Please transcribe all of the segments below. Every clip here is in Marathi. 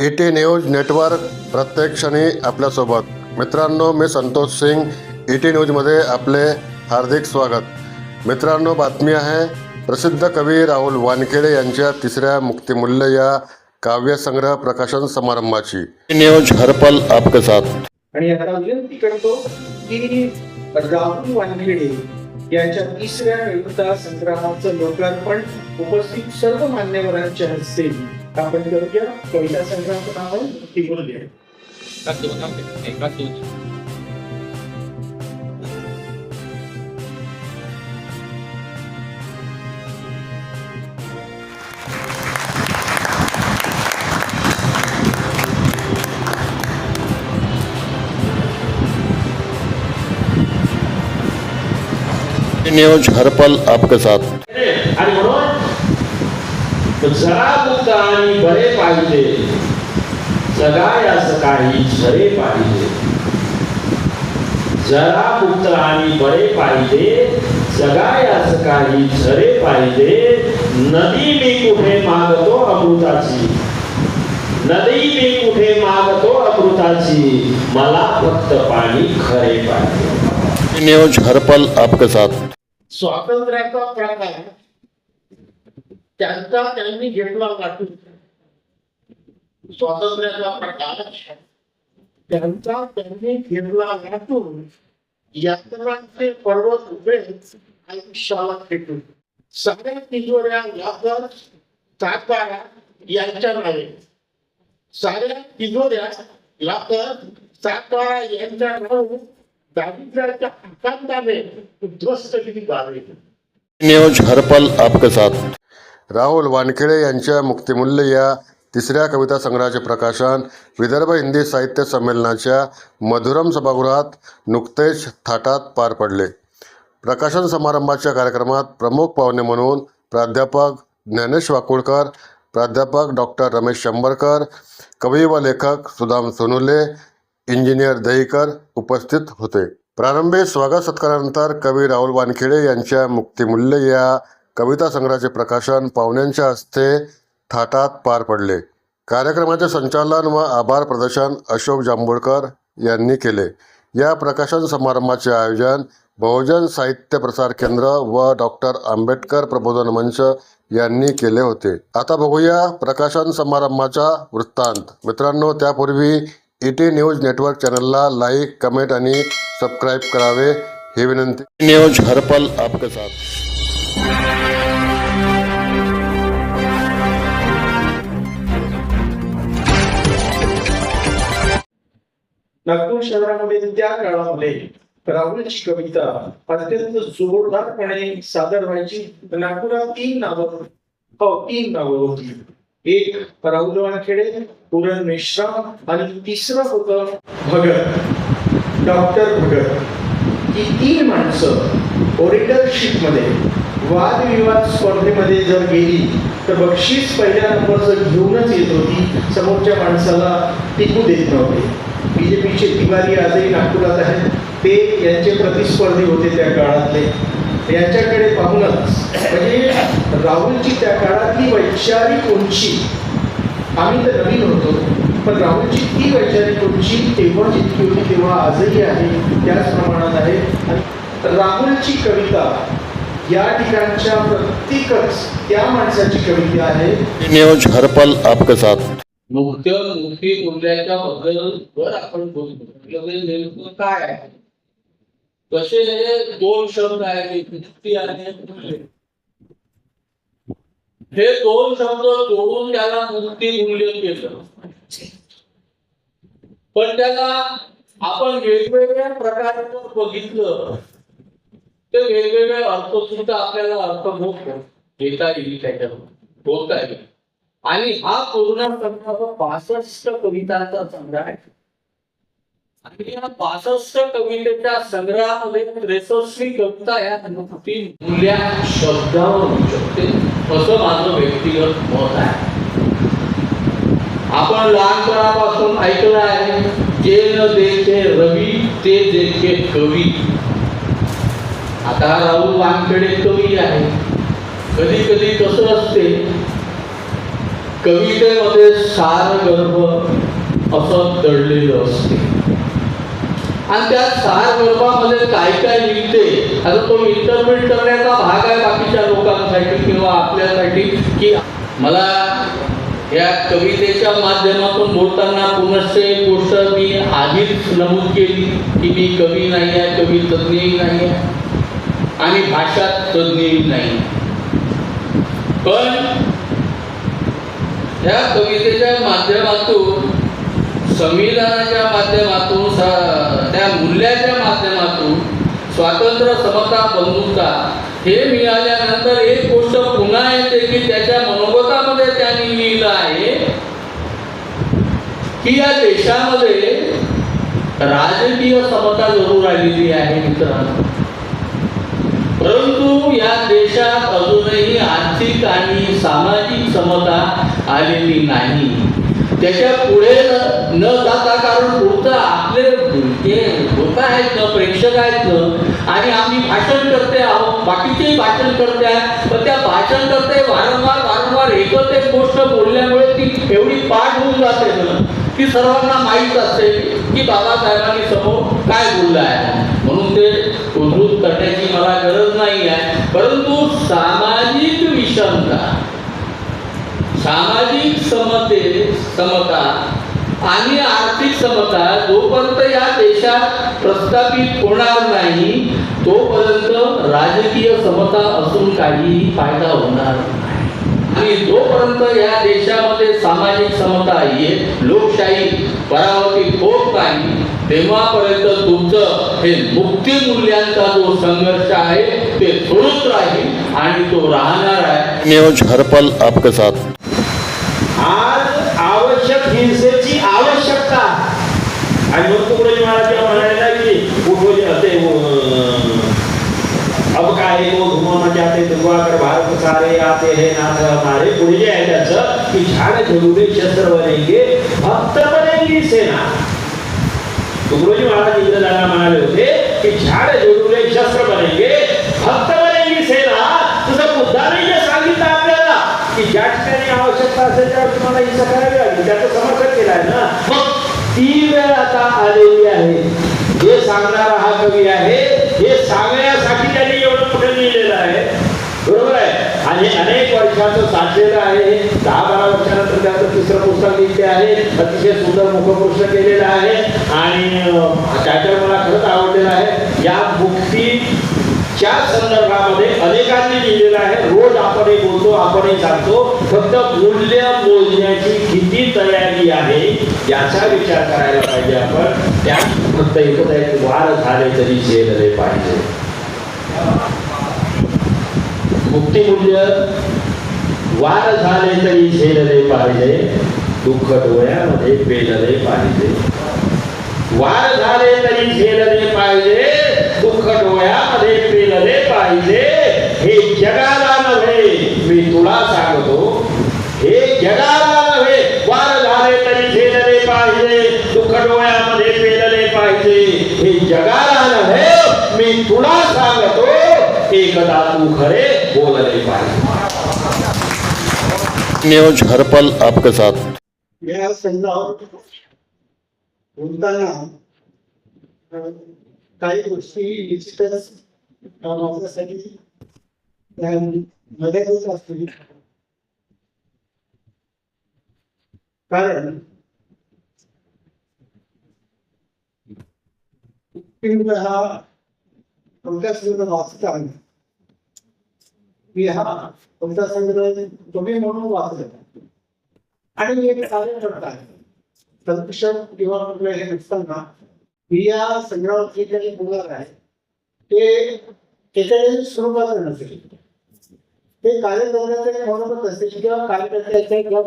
ई टी न्यूज नेटवर्क प्रत्येक क्षणी आपल्यासोबत. मित्रांनो मी संतोष सिंग ई टी न्यूजमध्ये आपले हार्दिक स्वागत. मित्रांनो बातमी आहे प्रसिद्ध कवी राहुल वानखेडे यांच्या तिसऱ्या मुक्तिमूल्य या काव्यसंग्रह प्रकाशन समारंभाची. न्यूज हरपल आपके साथ. आणि आता विनंती करतो की राहुल वानखेडे यांच्या तिसऱ्या कविता संग्रहाचं लोकार्पण उपस्थित सर्व मान्यवरांच्या हस्ते. आपण करूया कविता संग्रहाचं नाव आहे ती बोलूया एकाच दोन आंबे, एकाच दोन न्यूज हरपल आपके साथ। आणि बरे पाहिजे. सकाळी झरे पाहिजे. जरा मुक्त आणि बरे पाहिजे. झरे पाहिजे. नदी मी कुठे मागतो अमृताची? नदी मी कुठे मागतो अमृताची? मला फक्त पाणी खरे पाहिजे. न्यूज हरपल आपके साथ. स्वातंत्र्याचा प्रकार त्यांचा त्यांनी घेतला वाटून स्वातंत्र्याचा प्रकाश त्यांचा त्यांनी घेतला वाटून यात्रांचे पर्वत उभे आयुष्याला फेटून सगळ्या तिजोऱ्या लागत सातारा यांच्या नावे. साऱ्या तिजोऱ्या लागत सातारा यांच्या नावे. दारिद्र्याच्या आकांताने उद्ध्वस्त केली जावे न्यूज हरपल आपके साथ. राहुल वानखेडे यांच्या मुक्तिमूल्य या तिसऱ्या कविता संग्रहाचे प्रकाशन विदर्भ हिंदी साहित्य संमेलनाच्या मधुरम सभागृहात नुकतेच थाटात पार पडले. प्रकाशन समारंभाच्या कार्यक्रमात प्रमुख पाहुणे म्हणून प्राध्यापक ज्ञानेश वाकुळकर प्राध्यापक डॉक्टर रमेश शंभरकर कवी व लेखक सुदाम सोनुले इंजिनियर दहीकर उपस्थित होते. प्रारंभी स्वागत सत्कारानंतर कवी राहुल वानखेडे यांच्या मुक्तिमूल्य या कविता संग्रहाचे प्रकाशन पाहुण्यांच्या हस्ते थाटात पार पडले. कार्यक्रमाचे संचालन व आभार प्रदर्शन अशोक जांभूळकर यांनी केले. या प्रकाशन समारंभाचे आयोजन बहुजन साहित्य प्रसार केंद्र व डॉक्टर आंबेडकर प्रबोधन मंच यांनी केले होते. आता बघूया प्रकाशन समारंभाचा वृत्तांत. मित्रांनो त्यापूर्वी ई टी न्यूज नेटवर्क चॅनलला लाईक कमेंट आणि सबस्क्राईब करावे ही विनंती. न्यूज हरपल आपके साथ. नागपूर शहरामध्ये त्या काळामध्ये राहुलची कविता अत्यंत जोरदारपणे सादर व्हायची. नागपुरात तीन नावं हो तीन नावं होती. एक राहुल वानखेडे पुरण मेश्राम आणि तिसरं होतं भगत. डॉक्टर भगत. ही तीन माणसं ओरिटरशिपमध्ये वादविवाद स्पर्धेमध्ये जर गेली तर बक्षीस पहिल्या नंबरचं घेऊनच येत होती. समोरच्या माणसाला टिकू देत नव्हते. बी जे पीचे तिवारी आजही नागपुरात आहेत. ते यांचे प्रतिस्पर्धी होते त्या काळातले. यांच्याकडे पाहूनच म्हणजे राहुलची त्या काळातली वैचारिक उंची आम्ही तर नवीन होतो पण राहुलची ती वैचारिक उंची तेव्हा जितकी होती तेव्हा आजही आहे. त्याच प्रमाणात आहे. आणि राहुलची कविता या ठिकाणच्या प्रत्येकच त्या माणसाची कविता आहे. न्यूज हरपल आपके साथ. मुख्य मुखी मूल्याच्या बद्दल वर आपण बोलतो. म्हणजे नेमकं काय आहे? कसे हे दोन शब्द आहेत मुक्ती आणि हे दोन शब्द जोडून त्याला मुक्ती मूल्य केलं. पण त्याला आपण वेगवेगळ्या प्रकारानं बघितलं. ते वेगवेगळे अर्थ सुद्धा आपल्याला अर्थबोध घेता येईल त्याच्यावर बोलता येईल. आणि हा पूर्ण संग्रह पासष्ट कवितांचा संग्रह आहे. आणि या पासष्ट कवितेच्या संग्रहामध्ये त्रेसष्टी कविता या तीन मूल्या शब्दावर होऊ शकते असं माझं व्यक्तिगत मत आहे. आपण लहानपणापासून ऐकलं आहे जे न देखे रवी ते देखे कवी. आता राहुल वानखेडे कवी आहे कधी कधी कसं असते कवितेमध्ये सार गर्भ असं दडलेलं असते. आणि त्या सार गर्भामध्ये काय काय लिहिते आता तो इंटरप्रिट करण्याचा भाग आहे बाकीच्या लोकांसाठी किंवा आपल्यासाठी की मला या कवितेच्या माध्यमातून बोलताना पुनश्च एक गोष्ट मी आधीच नमूद केली की मी कवी नाही आहे कवी तज्ञही नाही आहे. आणि भाषा तज्ञ नाही. पण ह्या कवितेच्या माध्यमातून संविधानाच्या माध्यमातून त्या मूल्याच्या माध्यमातून स्वातंत्र्य समता बंधुता हे मिळाल्यानंतर एक गोष्ट पुन्हा येते की त्याच्या मनोगतामध्ये त्यांनी लिहिलं आहे की या देशामध्ये राजकीय समता जरूर आलेली आहे मित्रांनो. परंतु या देशात अजूनही आर्थिक आणि सामाजिक समता आलेली नाही. त्याच्या पुढे न- जाता कारण पुढचं आपले जे लोक आहेत ना प्रेक्षक आहेत ना आणि आम्ही भाषण करते आहोत बाकीचेही भाषण करते आहेत पण त्या भाषण करते वारंवार वारंवार एकच एक गोष्ट बोलल्यामुळे ती एवढी पाठ होऊन जाते. ना की सर्वांना माहीत असते. की बाबासाहेबांनी समोर काय बोललं आहे? म्हणून ते उद्धृत करण्याची मला गरज नाही आहे. परंतु सामाजिक विषमता सामाजिक समते समता आणि आर्थिक समता जोपर्यंत या देशात प्रस्थापित होणार नाही तोपर्यंत राजकीय समता असून काहीही फायदा होणार नाही. आणि जोपर्यंत या देशामध्ये सामाजिक समता ये लोकशाही परावर्तित होत नाही तेव्हापर्यंत तुमचं हे मुक्ती मूल्यांचा जो संघर्ष आहे ते सुरूच राहील आणि तो राहणार आहे न्यूज हरपल आपके साथ आज आवश्यक हिंसेची आवश्यकता. आणि मग तुकडोजी महाराज की उठो जे ते अं, अब काय वो घुमाना चाहते दुआ कर भारत सारे आते हैं, नाथ हमारे पुढे आहे त्याचं की झाड झुलुले शस्त्र बनेंगे, भक्त बनेंगी सेना। तुकडोजी महाराज इंग्रजांना म्हणाले होते की झाड झुलुले शस्त्र बनेंगे, भक्त बनेंगी सेना। तुझं मुद्दाने जे सांगितलं आपल्याला की ज्या आवश्यकता त्याचं समर्थन ना। मग ती आलेली आहे हे। सांगणारा हा कवी आहे हे? सांगण्यासाठी आणि अनेक वर्षाचं साधलेलं आहे. दहा बारा वर्षानंतर त्याचं तिसरं पुस्तक लिहिले आहे. अतिशय सुंदर मुखपृष्ठ केलेलं आहे. आणि अं, मला खरंच आवडलेलं आहे. या मुक्तीच्या संदर्भामध्ये अनेकांनी लिहिलेलं आहे रोज आपणही बोलतो आपणही सांगतो फक्त मूल्य मोजण्याची किती तयारी आहे याचा विचार करायला पाहिजे आपण. त्या फक्त एकच एक वार झाले तरी झेलले पाहिजे. मुक्तिमूल्य वार झाले तरी झेलले पाहिजे दुःख डोळ्यामध्ये पेलले पाहिजे. वार झाले तरी झेलले पाहिजे दुःख डोळ्यामध्ये पेलले पाहिजे. हे जगाला नव्हे मी तुला सांगतो हे जगाला नव्हे वार झाले तरी झेलले पाहिजे दुःख डोळ्यामध्ये पेलले पाहिजे. हे जगाला नव्हे मी तुला सांगतो एकदा तू खरे बोलले पाहिजे न्यूज हरपल आपके साथ। बोलताना काही गोष्टी निश्चितच माझ्यासाठी मदत होत असतील कारण उत्तीर्ण हा कविता वाचता मी हा तुमचा संग्रह तुम्ही म्हणून वाचत आणि मी एक कार्य करत आहे. प्रदूषण किंवा कुठलं हे नसताना मी या संग्रहावरती काही मुलं आहे ते त्याच्याकडे स्वरूपात नसेल ते कार्य करण्याचे म्हणूनच असेल किंवा कार्यकर्त्याच्या किंवा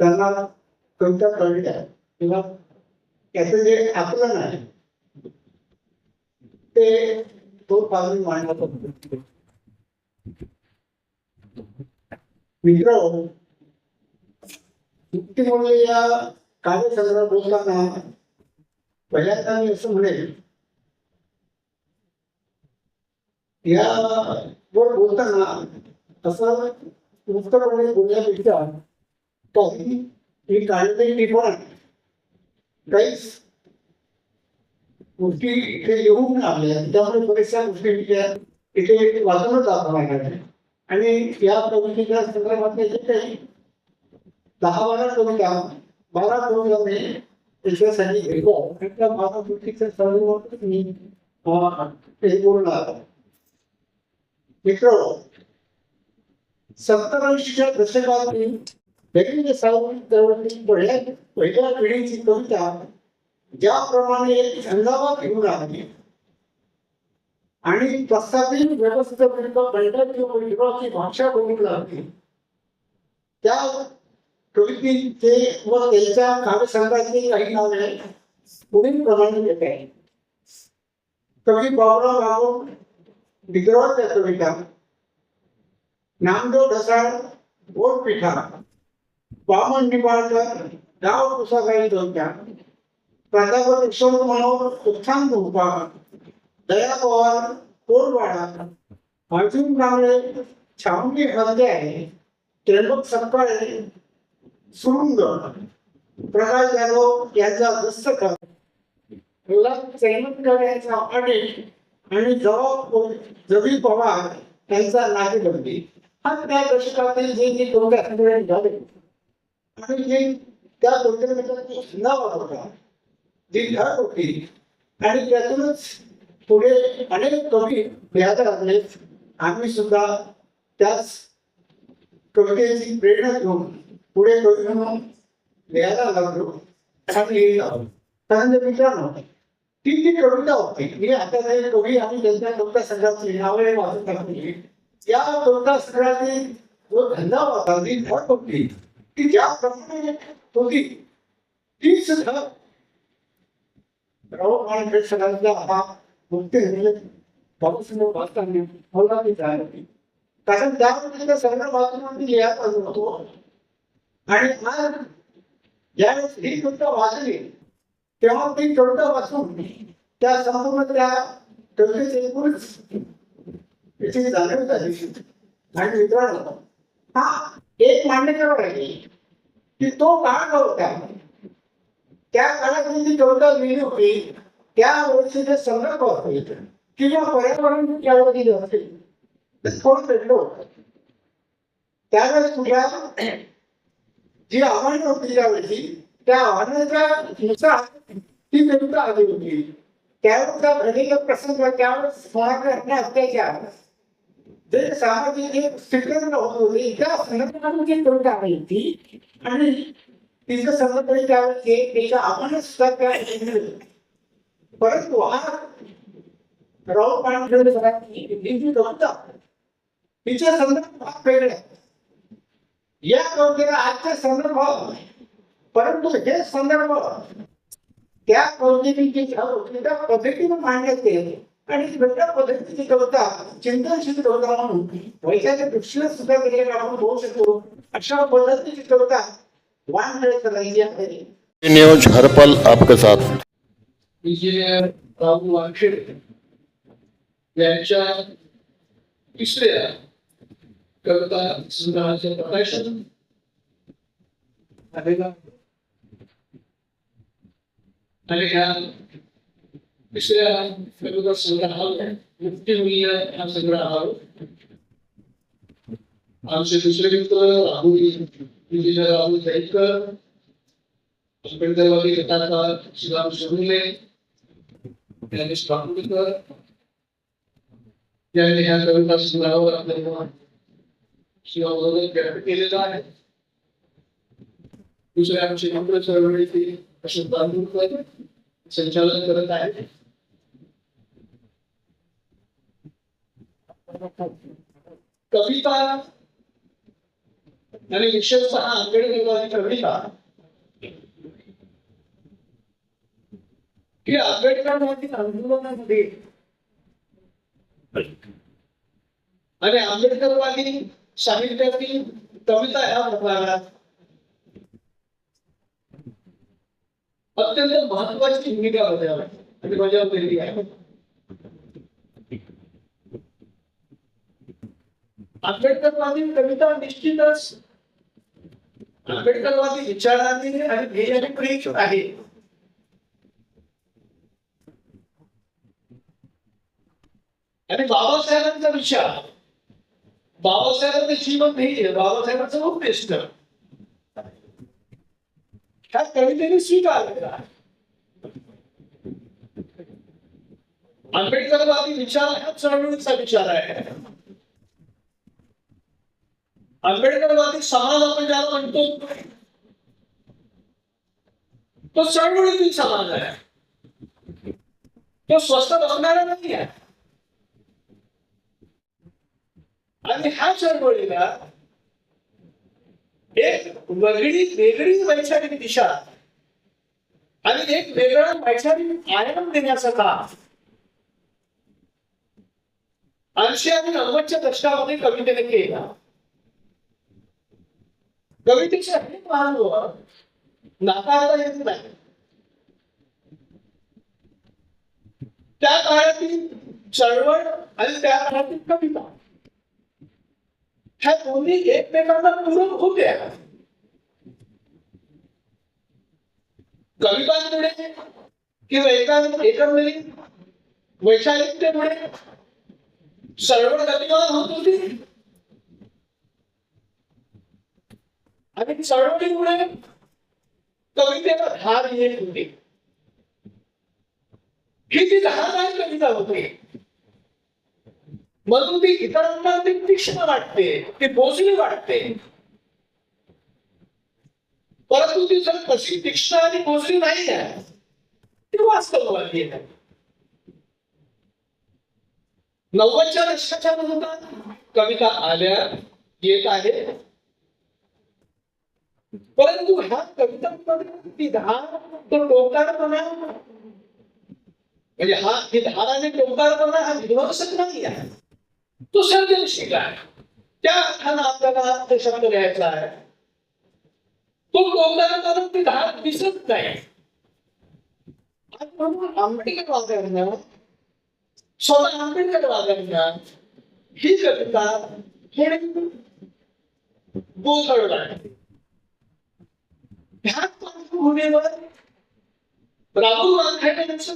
त्यांना कविता कळली आहे? किंवा त्याचं जे आकलन आहे ते तो पाहून मांडण्याचा मित्र मुक्तीमुळे या कार्यसंग्रह बोलताना पहिल्यांदा मी असं म्हणेल या वर बोलताना असं मुक्तपणे म्हणजे बोलण्यापेक्षा काही ही काळजी टिपण काहीच गोष्टी इथे येऊन आणल्या त्यामुळे बऱ्याचशा गोष्टी इथे इथे वाचूनच आपण आणि या प्रवृत्तीच्या संदर्भातले जे काही दहा बारा कविता बारा कविता मी त्याच्यासाठी घेतो. आणि त्या बारा कृतीच्या संदर्भातच मी हे ते बोलणार मित्र सत्तरऐंशीच्या दशकातील वेगवेगळ्या साहित्यावरती पहिल्या पहिल्या पिढीची कविता ज्याप्रमाणे एक छंदावा घेऊन राहिली आणि प्रस्थापित व्यवस्थित बंडल किंवा विभागाची भाषा बघू लागली. त्या कवितेचे व त्यांच्या काव्यसंघाचे काही नावे पुढील प्रमाणे येत आहे. कवी बाबुराव बाबू डिग्रवाच्या कविता नामदेव ढसाळ बोट पिठा वामन निंबाळकर गाव पुसागाई दोनच्या प्राध्यापक ईश्वर मनोहर उत्थान भोपा दया पवार कोरवाडा अर्जुन कांबळे छावणी हल्दे आहे त्र्यंबक सकाळे सुरुंग प्रकाश जाधव यांचा दस्तक चैनकर यांचा आणि जवाब जबी पवार यांचा नागेबंदी हा त्या दशकातील जे जे दोन आंदोलन झाले आणि जे त्या दोघांची नाव वापरता जी घर होती आणि त्यातूनच पुढे अनेक कवी लिहायला लागले. आम्ही सुद्धा त्याच कवितेची प्रेरणा घेऊन पुढे कवी म्हणून लिहायला लागलो. आणि कारण मित्रांनो ती जी कविता होती मी आता काही कवी आणि त्यांच्या कविता संघाची नावे वाचत राहिली या कविता संघाची जो धंदा होता जी धड होती ती ज्याप्रमाणे होती ती सुद्धा राव माणसे सगळ्यांचा हा मुक्ती झालेले बाबासाहेब वाचताना मला ती जाण होती कारण त्यावेळेला सर्व बाजूला लिहायला पाहिजे होतो आणि आज ज्यावेळेस ही कविता वाचली तेव्हा ती कविता वाचून त्या संपूर्ण त्या कवितेचे एकूणच याची जाणीव झाली. आणि मित्रांनो हा एक मान्यतेवर आहे की तो काळ होता. त्या काळात जी कविता लिहिली होती त्या वेळेचे जे संदर्भ होते किंवा पर्यावरण ज्यावेळेस दिले होते ते कोण भेटलं होतं? त्यावेळेस तुझ्या जी आव्हानं होती त्यावेळी त्या आव्हानाचा हिंसा ती विरुद्ध आली होती. त्यावेळेचा घडलेला प्रसंग त्यावेळेस होणारे आपले अत्याचार. जे सामाजिक हे स्थितीनं होत होते त्या संदर्भात जी कविता आली होती. आणि तिचं संदर्भ त्यावेळेस त्याच्या आव्हानं सुद्धा त्या परंतु हा राऊत पाणी कविता तिच्या संदर्भात भाग वेगळे या कवितेला आजच्या संदर्भ परंतु हे संदर्भ त्या कवितेची जी छाप त्या पद्धतीने मांडण्यात येते आणि वेगळ्या पद्धतीची कविता चिंतनशील कविता म्हणून वैशाच्या दृष्टीने सुद्धा केलेला आपण होऊ शकतो. अशा पद्धतीची कविता वाढ करायची आहे न्यूज हरपल आपके साथ. विजय राहुल वानखेडे यांच्या तिसऱ्या कविता संग्रहाचे प्रकाशन झालेलं आहे. आणि ह्या तिसऱ्या कविता संग्रहावर मुक्तीमूल्य हा संग्रहावर आमचे दुसरे मित्र राहुल विजय राहुल जाईकर आंबेडकरवादी गटाचा शिवाम सुरुले ज्ञानेश बांबुडकर यांनी ह्या कविता संग्रहावर आपल्याला शिवामोदन व्यक्त केलेला आहे दुसरे आमचे मित्र चळवळीचे अशोक बांबुडकर संचालन करत आहेत कविता आणि विशेषतः आंबेडकरवादी कविता की आंबेडकरवादी आंदोलनामध्ये आणि आंबेडकरवादी साहित्यातील कविता ह्या प्रकारात अत्यंत महत्वाची भूमिका होत्या आणि बजावलेली आहे. आंबेडकरवादी कविता निश्चितच आंबेडकरवादी विचारांनी आणि ध्येयाने प्रेरित आहे आणि बाबासाहेबांचा विचार. बाबासाहेबांचं जीवन ध्येय बाबासाहेबांचं उद्दिष्ट ह्या कवितेने स्वीकारलेला आहे आंबेडकरवादी विचार हा चळवळीचा विचार आहे. आंबेडकरवादी समाज आपण ज्याला म्हणतो तो चळवळीतील समाज आहे. तो स्वस्त बसणारा नाही आहे. आणि ह्या चळवळीला एक वेगळी वेगळी वैचारिक दिशा आणि एक वेगळा वैचारिक आयाम देण्याचं काम. ऐंशी आणि नव्वदच्या दशकामध्ये कवितेने केला. कवितेचे अनेक महानुभव नाकारता येत नाही. त्या काळातील चळवळ आणि त्या काळातील कविता. ह्या दोन्ही एकमेकांना पूरक होत्या. कवितांमुळे किंवा एका एकंदरीत वैचारिकतेमुळे सर्व गतिमान होत होती. आणि चळवळीमुळे कवितेला धार येत होती. ही ती आहे कविता होती म्हणून ती इतरांना ती तीक्ष्ण वाटते ती बोजली वाटते. परंतु ती जर तशी तीक्ष्ण आणि बोजली नाही आहे ती वास्तववादी आहे. नव्वदच्या दशकाच्या नंतर कविता आल्या येत आहे. परंतु ह्या कवितांमध्ये ती धार तो टोकारपणा म्हणजे हा ही धार आणि टोकारपणा हा विध्वंसक नाही आहे. तो सर्जनशील आहे. त्या अर्थानं आपल्याला ते शब्द लिहायचा आहे. तो टोकारपणा ती धार दिसत नाही. आणि म्हणून आंबेडकरवाद्यांना स्वतः आंबेडकरवाद्यांना ही कविता थोडी गोंधळ आहे. ह्या पार्श्वभूमीवर राहुल वानखेडेंचा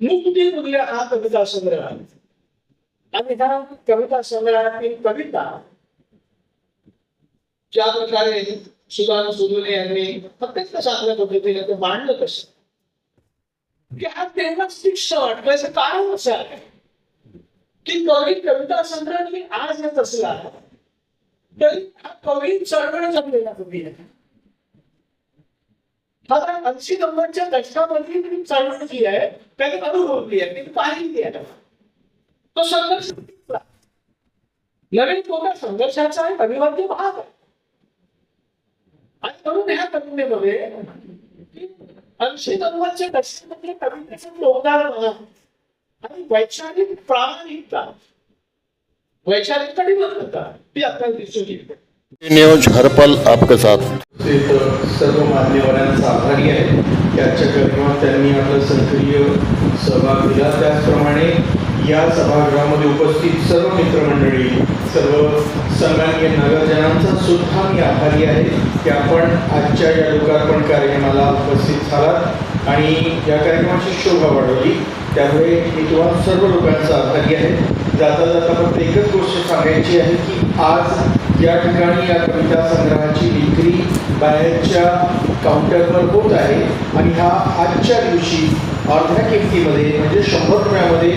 मुक्ती मूल्य हा कविता संग्रह आहे. आणि ह्या कविता संग्रहातील कविता ज्या प्रकारे सुदान सुदुले यांनी अत्यंत चांगल्या पद्धतीने ते मांडलं कसं की हा तेव्हाच शिक्षण वाटलं काय कारण असं आहे. की कवी कविता संग्रह मी आज येत असला तरी हा कवी चळवळ जमलेला कवी आहे. हा ऐंशी नंबरच्या दशकामध्ये चळवळ जी आहे त्याने अनुभवली आहे ती पाहिली आहे. तो संघर्ष. नवीन कोणत्या संघर्षाचा एक अविभाज्य भाग आहे. आणि म्हणून ह्या कवितेमध्ये ऐंशी नव्वदच्या दशकामध्ये कवितेचं योगदान आणि वैचारिक प्रामाणिकता. वैचारिक कटिबद्धता ती आपल्याला दिसून येते. न्यूज हर पल आपके साथ. सर्व मान्यवरांचा आभारी आहे. याच्या कार्यक्रमात त्यांनी आपला सक्रिय सहभाग दिला. त्याचप्रमाणे या सभागृहामध्ये उपस्थित सर्व मित्रमंडळी सर्व सन्माननीय नगरजनांचा सुद्धा मी आभारी आहे की आपण आजच्या या लोकार्पण कार्यक्रमाला उपस्थित झालात आणि या कार्यक्रमाची शोभा वाढवली. त्यामुळे मी तुम्हाला सर्व लोकांचा आभारी आहे. जाता जाता फक्त एकच गोष्ट सांगायची आहे की आज या ठिकाणी या कविता संग्रहाची विक्री बाहेरच्या काउंटरवर होत आहे आणि हा आजच्या दिवशी अर्ध्या किमतीमध्ये म्हणजे शंभर रुपयामध्ये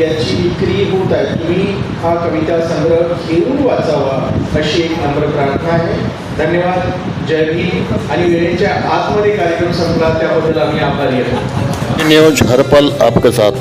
याची विक्री होत आहे तुम्ही हा कविता संग्रह घेऊन वाचावा अशी एक नम्र प्रार्थना आहे. धन्यवाद. जय भीम. आणि वेळेच्या आतमध्ये कार्यक्रम संपला त्याबद्दल आम्ही आभारी आहोत. न्यूज हर आपके साथ.